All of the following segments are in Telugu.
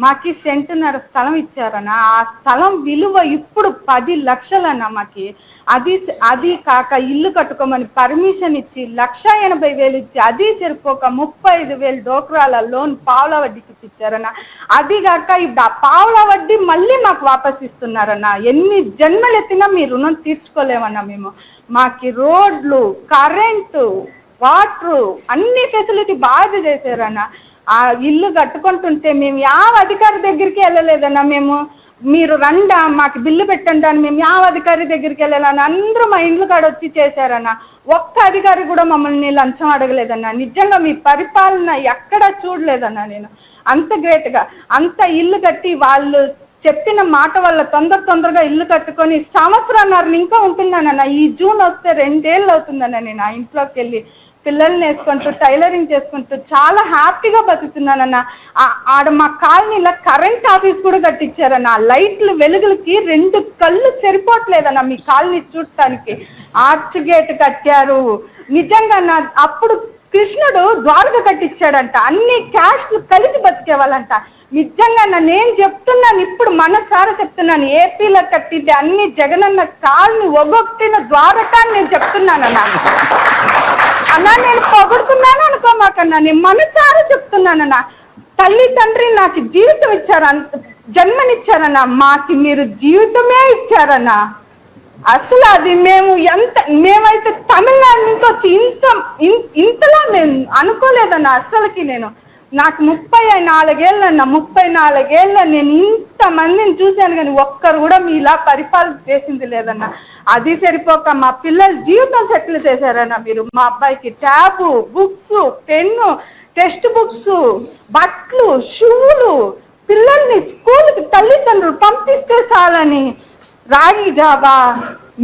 మాకి సెంటున్నర స్థలం ఇచ్చారన్న. ఆ స్థలం విలువ ఇప్పుడు పది లక్షలన్న మాకి. అది అది కాక ఇల్లు కట్టుకోమని పర్మిషన్ ఇచ్చి లక్ష ఎనభై వేలు ఇచ్చి అది సరిపోక ముప్పై ఐదు వేలు డోక్రాల లోన్ పావుల వడ్డీకి ఇచ్చారన్న అది కాక ఇప్పుడు ఆ పావుల వడ్డీ మళ్ళీ మాకు వాపస్ ఇస్తున్నారన్న. ఎన్ని జన్మలు ఎత్తినా మీ రుణం తీర్చుకోలేమన్నా మేము. మాకి రోడ్లు కరెంటు వాటర్ అన్ని ఫెసిలిటీ బాగా చేశారన్న. ఆ ఇల్లు కట్టుకుంటుంటే మేము యావ అధికారి దగ్గరికి వెళ్ళలేదన్నా మేము మీరు రండా మాకు బిల్లు పెట్టండి అని మేము యావ అధికారి దగ్గరికి వెళ్ళాలని అందరూ మా ఇండ్లు కాడ వచ్చి చేశారన్న ఒక్క అధికారి కూడా మమ్మల్ని లంచం అడగలేదన్న. నిజంగా మీ పరిపాలన ఎక్కడా చూడలేదన్న నేను. అంత గ్రేట్గా అంత ఇల్లు కట్టి వాళ్ళు చెప్పిన మాట వల్ల తొందర తొందరగా ఇల్లు కట్టుకొని సంవత్సరాన్నర ఇంకా ఉంటున్నానన్న. ఈ జూన్ వస్తే రెండేళ్ళు అవుతుందన్న నేను ఆ ఇంట్లోకి వెళ్ళి. పిల్లల్ని వేసుకుంటూ టైలరింగ్ చేసుకుంటూ చాలా హ్యాపీగా బతుకుతున్నానన్న. ఆడ మా కాలనీలో కరెంట్ ఆఫీస్ కూడా కట్టించారన్న. లైట్లు వెలుగులకి రెండు కళ్ళు సరిపోవట్లేదన్న మీ కాలనీ చూడటానికి. ఆర్చ్ గేట్ కట్టారు. నిజంగా నా అప్పుడు కృష్ణుడు ద్వారక కట్టించాడంట. అన్ని క్యాస్ట్లు కలిసి బతికేవాళ్ళంట. నిజంగా నన్ను నేను చెప్తున్నాను ఇప్పుడు మనసారా చెప్తున్నాను. ఏపీలో కట్టింది అన్ని జగనన్న కాల్ని ఒగొట్టిన ద్వారకాన్ని నేను చెప్తున్నానన్నా. అన్నా నేను పొగుడుతున్నాను అనుకోమాకన్నా నేను మనసారా చెప్తున్నానన్నా. తల్లి తండ్రి నాకు జీవితం ఇచ్చారు అంత జన్మనిచ్చారన్నా మాకి మీరు జీవితమే ఇచ్చారన్నా. అసలు అది మేము ఎంత మేమైతే తమిళనాడు నుంచి వచ్చి ఇంత ఇన్- ఇంతలా నేను అనుకోలేదన్న అసలుకి నేను. నాకు ముప్పై నాలుగేళ్ళన్న ముప్పై నాలుగేళ్ళ నేను ఇంత మందిని చూశాను కానీ ఒక్కరు కూడా మీలా పరిపాలన చేసింది లేదన్నా. అది సరిపోక మా పిల్లల జీవితం సెటిల్ చేశారన్న మీరు. మా అబ్బాయికి tab books pen text books బట్టలు షూలు పిల్లల్ని స్కూల్కి తల్లిదండ్రులు పంపిస్తే చాలని రాగి జాబా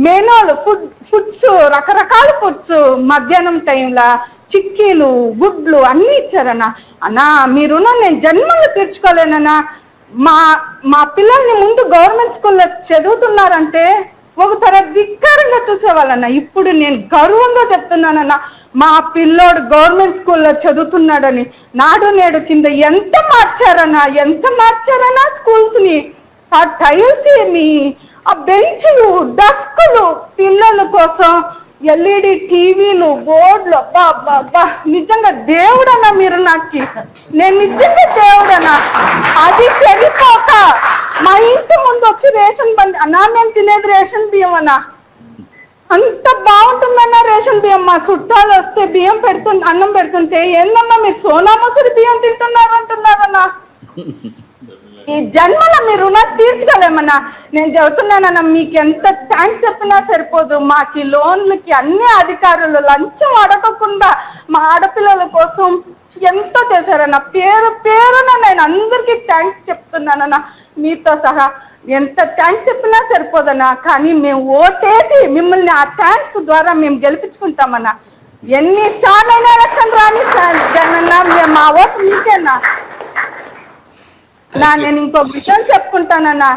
మెనోలు ఫుడ్ ఫుడ్స్ రకరకాల ఫుడ్స్ మధ్యాహ్నం టైంలో చిక్కీలు గుడ్లు అన్ని ఇచ్చారన్న. అన్నా మీరు నేను జన్మలు తీర్చుకోలేనన్నా. మా మా పిల్లల్ని ముందు గవర్నమెంట్ స్కూల్లో చదువుతున్నారంటే ఒక తర ధిక్కారంగా చూసేవాళ్ళన్న. ఇప్పుడు నేను గర్వంగా చెప్తున్నానన్న మా పిల్లోడు గవర్నమెంట్ స్కూల్లో చదువుతున్నాడని నాడు నేడు కింద ఎంత మార్చారన్నా ఎంత మార్చారన్నా స్కూల్స్ని ఆ టైల్స్ ఏమి ఆ బెంచ్లు డస్కులు పిల్లల కోసం ఎల్ఈడి టీవీలు బోర్డులు. అబ్బా అబ్బా అబ్బా. నిజంగా దేవుడన్నా మీరు నాకు. నేను నిజంగా దేవుడన్నా. అది సరిపోక. మా ఇంటి ముందు వచ్చి రేషన్ బండి అన్నా మేము తినేది రేషన్ బియ్యం అన్నా. అంత బాగుంటుందన్న రేషన్ బియ్యం. మా చుట్టాలు వస్తే బియ్యం పెడుతు అన్నం పెడుతుంటే ఏందమ్మా మీరు సోనా మసూరి బియ్యం తింటున్నారు అంటున్నారన్నా? ఈ జన్మలో మీరు రుణం తీర్చుకోలేమన్నా. నేను చెబుతున్నానన్నా మీకు ఎంత థ్యాంక్స్ చెప్పినా సరిపోదు. మాకు లోన్లకి అన్ని అధికారులు లంచం అడగకుండా మా ఆడపిల్లల కోసం ఎంతో చేశారన్న. పేరు పేరున నేను అందరికీ థ్యాంక్స్ చెప్తున్నానన్నా. మీతో సహా ఎంత థ్యాంక్స్ చెప్పినా సరిపోదన్నా కానీ మేము ఓటేసి మిమ్మల్ని ఆ థ్యాంక్స్ ద్వారా మేము గెలిపించుకుంటామన్నా. ఎన్నిసార్లు అయినా ఎలక్షన్ రాని సార్ జగనన్న మేము మా ఓటు మీకేనా? నా నేను ఇంకో విషయం చెప్పుకుంటానన్నా.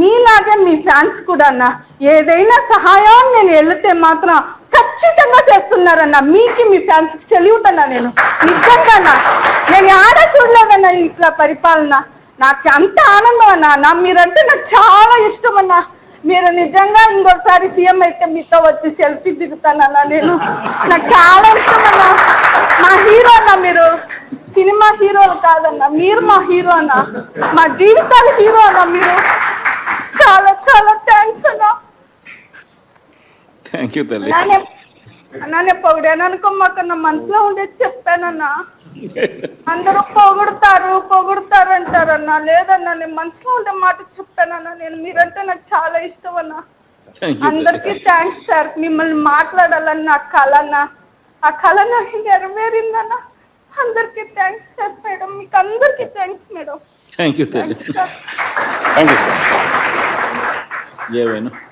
మీలాగే మీ ఫ్యాన్స్ కూడా అన్న ఏదైనా సహాయం నేను వెళితే మాత్రం ఖచ్చితంగా చేస్తున్నారన్న. మీకు మీ ఫ్యాన్స్కి సెల్యూట్ అన్నా నేను. నిజంగా నేను ఆడ చూడలేదన్నా ఇట్లా పరిపాలన. నాకు అంత ఆనందం అన్నా. నా మీరంటే నాకు చాలా ఇష్టం అన్నా. మీరు నిజంగా ఇంకోసారి సీఎం అయితే మీతో వచ్చి సెల్ఫీ దిగుతానన్నా నేను. నాకు చాలా ఇష్టం అన్నా. మా హీరో అన్నా మీరు. సినిమా హీరోలు కాదన్న. మీరు మా హీరో అన్న. మా జీవితాల హీరో అన్న మీరు. చాలా చాలా థ్యాంక్స్ అన్న. థ్యాంక్ యూ తల్లి. నానే నానే పొగిడాను అనుకో మాకు నా మనసులో ఉండేది చెప్పానన్నా. అందరూ పొగుడుతారు పొగుడుతారు అంటారన్న. లేదన్నా నేను మనసులో ఉండే మాట చెప్పానన్నా. నేను మీరంటే నాకు చాలా ఇష్టం అన్నా. అందరికీ థ్యాంక్స్ సార్ మిమ్మల్ని మాట్లాడాలని నా కళ అన్న ఆ కళ నాకు నెరవేరిందన్న. అందరికీ థ్యాంక్స్ సార్ మేడం మీకు అందరికీ thanks madam thank you thank you sir